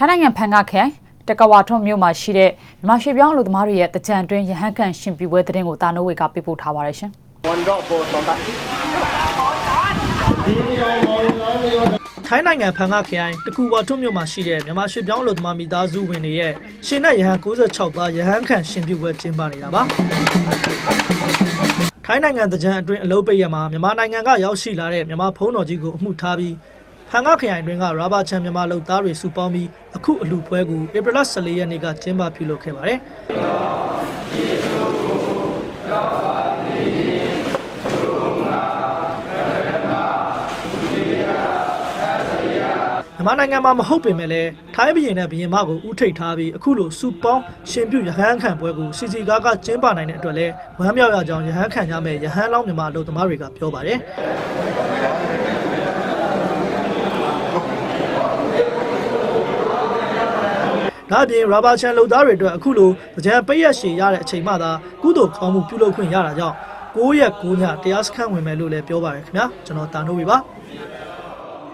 ထိုင်းနိုင်ငံဖန်ငခရိုင်တကဝါထွန်းမြို့မှာရှိတဲ့မြန်မာရွှေပြောင်းအလုပ်သမားတွေရဲ့တကြံအတွင်းရဟန်းကန်ရှင်ပြပွဲသတင်းကိုတာနိုဝေကပြပို့ထားပါတယ်ရှင် one drop for contact ထိုင်းနိုင်ငံဖန်ငခရိုင်တကူဝါထွန်းမြို့မှာရှိတဲ့မြန်မာရွှေပြောင်းအလုပ်သမားမိသားစုဝင်တွေရဲ့ရှင်နဲ့ရဟန်း66ပါးရဟန်းခန့်ရှင်ပြုပွဲကျင်းပနေတာပါထိုင်းနိုင်ငံတကြံအတွင်းအလုပ်ပိတ်ရမှာမြန်မာနိုင်ငံကရောက်ရှိလာတဲ့မြန်မာဖုံးတော်ကြီးကိုအမှုထားပြီး ဖန်ငခရိုင်အတွင်းကရာဘာချန်မြန်မာလုပ်သားတွေစုပေါင်းပြီးအခုအလူပွဲကိုဧပြီလ14ရက်နေ့ကကျင်းပပြုလုပ်ခဲ့ပါတယ်မြန်မာနိုင်ငံမှာမဟုတ်ပင်မဲ့လည်းထိုင်းဘုရင်နဲ့ဘုရင်မကိုဥထိတ်ထားပြီးအခုလိုစူပေါင်းရှင်ပြုရဟန်းခံပွဲကိုစီစီကားကကျင်းပနိုင်တဲ့အတွက်လည်းဝမ်းမြောက်ရကြောင်းရဟန်းခံရမယ့်ရဟန်းလောင်းမြန်မာအလုပ်သမားတွေကပြောပါတယ် ဒါအပြင်ရာဘာချန်လုပ်သားတွေအတွက်အခုလိုကြံပိတ်ရက်ရှည်ရတဲ့အချိန်မှသာကုသိုလ်ကောင်းမှုပြုလုပ်ခွင့်ရတာကြောင့်9ရက်9ညတရားစခန်းဝင်မယ်လို့လည်းပြောပါတယ်ခင်ဗျာကျွန်တော်တာနိုဝေပါ